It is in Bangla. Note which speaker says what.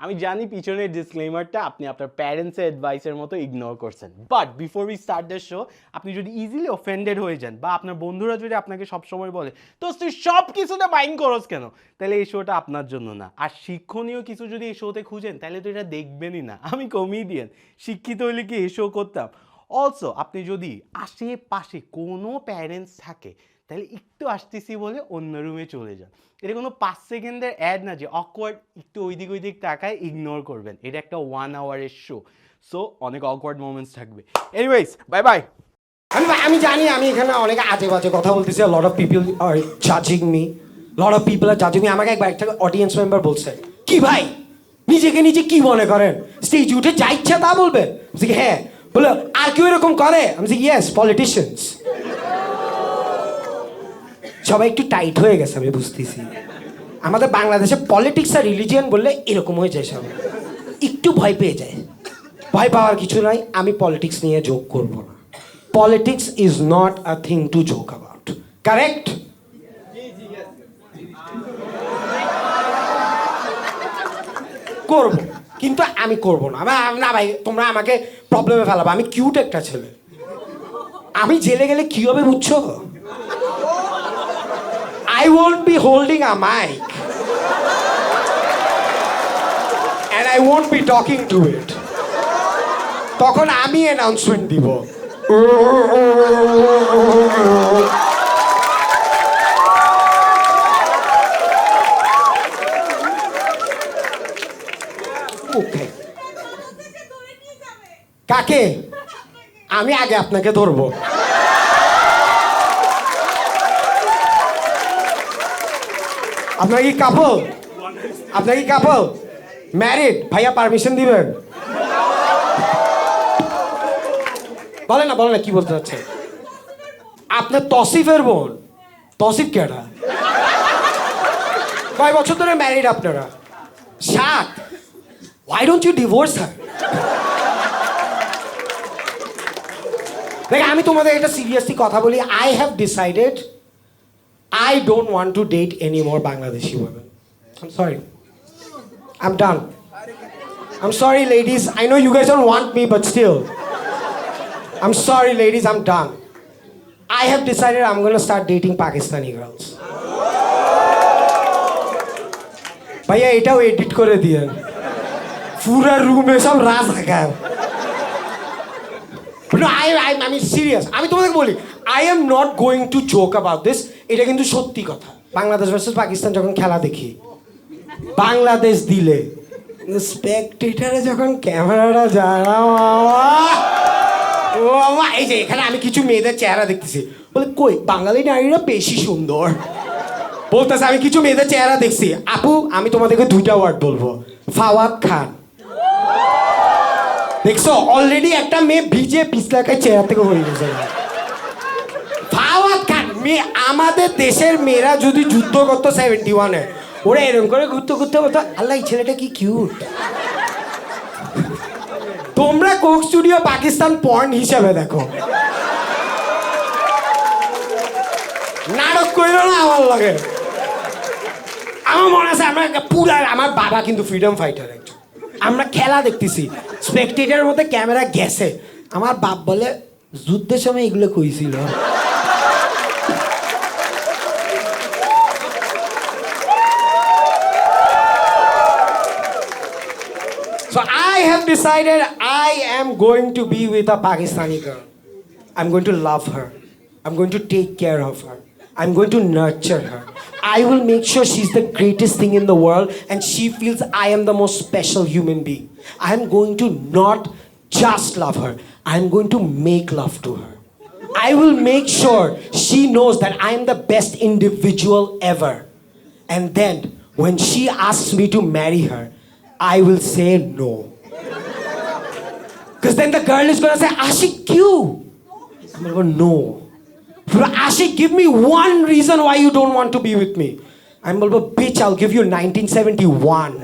Speaker 1: আমি জানি পিছনের ডিসক্লেমারটা আপনি আপনার প্যারেন্টসের অ্যাডভাইসের মতো ইগনোর করছেন। But before we start the show আপনি যদি ইজিলি অফেন্ডেড হয়ে যান বা আপনার বন্ধুরা যদি আপনাকে সবসময় বলে তো তুই সব কিছুতে মাইন্ড করস কেন? তাহলে এই শোটা আপনার জন্য না। আর শিক্ষণীয় কিছু যদি এই শোতে খুঁজেন, তাহলে তো এটা দেখবেনই না। আমি কমেডিয়ান শিক্ষিত হইলে কি এই শো করতাম? অলসো আপনি যদি আশেপাশে কোনো প্যারেন্টস থাকে তাহলে একটু আসতেছি বলে অন্য রুমে চলে যান। এটা কোনো পাঁচ সেকেন্ডের অ্যাড না যে অকওয়ার্ড একটু ওইদিক ওইদিক তাকায় ইগনোর করবেন। এটা একটা ওয়ান আওয়ারের শো সো অনেক অকওয়ার্ড মোমেন্টস থাকবে। এনিওয়েজ বাই বাই
Speaker 2: আমি আমি জানি, আমি এখানে অনেক আজে বাজে কথা বলতেছি lot of people R জাজিং me lot of people R জাজিং me আমাকে একবার একটা অডিয়েন্স মেম্বার বলছে, কি ভাই? নিজেকে নিজে কি মনে করেন? স্টেজ উঠে যা ইচ্ছা তা বলবেন হ্যাঁ। বলে, আর কেউ এরকম করে? আমি ইয়েস পলিটিশিয়ানস সবাই একটু টাইট হয়ে গেছে, আমি বুঝতেছি। আমাদের বাংলাদেশে পলিটিক্স আর রিলিজিয়ান বললে এরকম হয়ে যায় সবাই। একটু ভয় পেয়ে যায়। ভয় পাওয়ার কিছু নাই, আমি পলিটিক্স নিয়ে যোগ করব না। Politics is not a thing to joke about correct করব, কিন্তু আমি করব না। না ভাই, তোমরা আমাকে প্রবলেমে ফেলাবো, আমি কিউট একটা ছেলে। আমি জেলে গেলে কি হবে বুঝছ? I won't be holding a mic and I won't be talking to it তখন আমি অ্যানাউন্সমেন্ট দিব। কাকে? আমি আগে আপনাকে ধরবো। আপনার কি কাপল আপনার কি কাপল ম্যারিড ভাইয়া পারমিশন দিবেন? বলেন না বলেন না, কি বলতে চাচ্ছেন? আপনার তসিফের বোন। তসিফ কেডা কয় বছর ধরে ম্যারিড আপনারা? সাত। Why don't you divorce her দেখ, আমি তোমাদের এটা সিরিয়াসলি কথা বলি। I have decided I don't want to date any more Bangladeshi women. I'm sorry. I'm done. I'm sorry, ladies. I know you guys don't want me, but still. I'm sorry, ladies. I'm done. I have decided I'm going to start dating Pakistani girls. ভাইয়া এটাও এডিট করে দিয়েন পুরা রুমে সব রাজ রাখায় No, I, I, আমি সিরিয়াস আমি তোমাদেরকে বলি I am not going to joke about this এটা কিন্তু সত্যি কথা। বাংলাদেশ ভার্সেস পাকিস্তান যখন খেলা দেখি বাংলাদেশ দিলে স্পেকটেটারে যখন ক্যামেরাটা বাবা, ও এই যে এখানে আমি কিছু মেয়েদের চেহারা দেখতেছি। বলে কই বাঙালি নারীরা বেশি সুন্দর। বলতেছে আমি কিছু মেয়েদের চেহারা দেখছি। আপু আমি তোমাদেরকে দুইটা ওয়ার্ড বলব। ফাওয়াদ খান। দেখছ অলরেডি একটা মেয়ে ভিজে পিছলাকায় চেহারা থেকে হয়ে গেছে। মেয়ে আমাদের দেশের মেয়েরা যদি যুদ্ধ করতো সেভেন্টি ওয়ানে ওরা এরকম করে ঘুরতে ঘুরতে বলতো, আল্লাহ, এই ছেলেটা কি কিউট তোমরা কোক স্টুডিও পাকিস্তান পয়েন্ট হিসাবে দেখো। নাটক করিল না, আমার লাগে। আমার মনে আছে, আমরা পুরা, আমার বাবা কিন্তু ফ্রিডম ফাইটার একজন। আমরা খেলা দেখতেছি। স্পেকটেটারের মধ্যে ক্যামেরা গেছে। আমার বাপ বলে, যুদ্ধের সময় এগুলো কইছিল? So I have decided I am going to be with a Pakistani girl. I'm going to love her. I'm going to take care of her. I'm going to nurture her. I will make sure she's the greatest thing in the world and she feels I am the most special human being. I'm going to not just love her, I'm going to make love to her. I will make sure she knows that I am the best individual ever. And then, when she asks me to marry her, I will say no. Because then the girl is gonna say, Ashik, you. I'm gonna go, no. Ashik, give me one reason why you don't want to be with me. I'm gonna go, bitch, I'll give you 1971.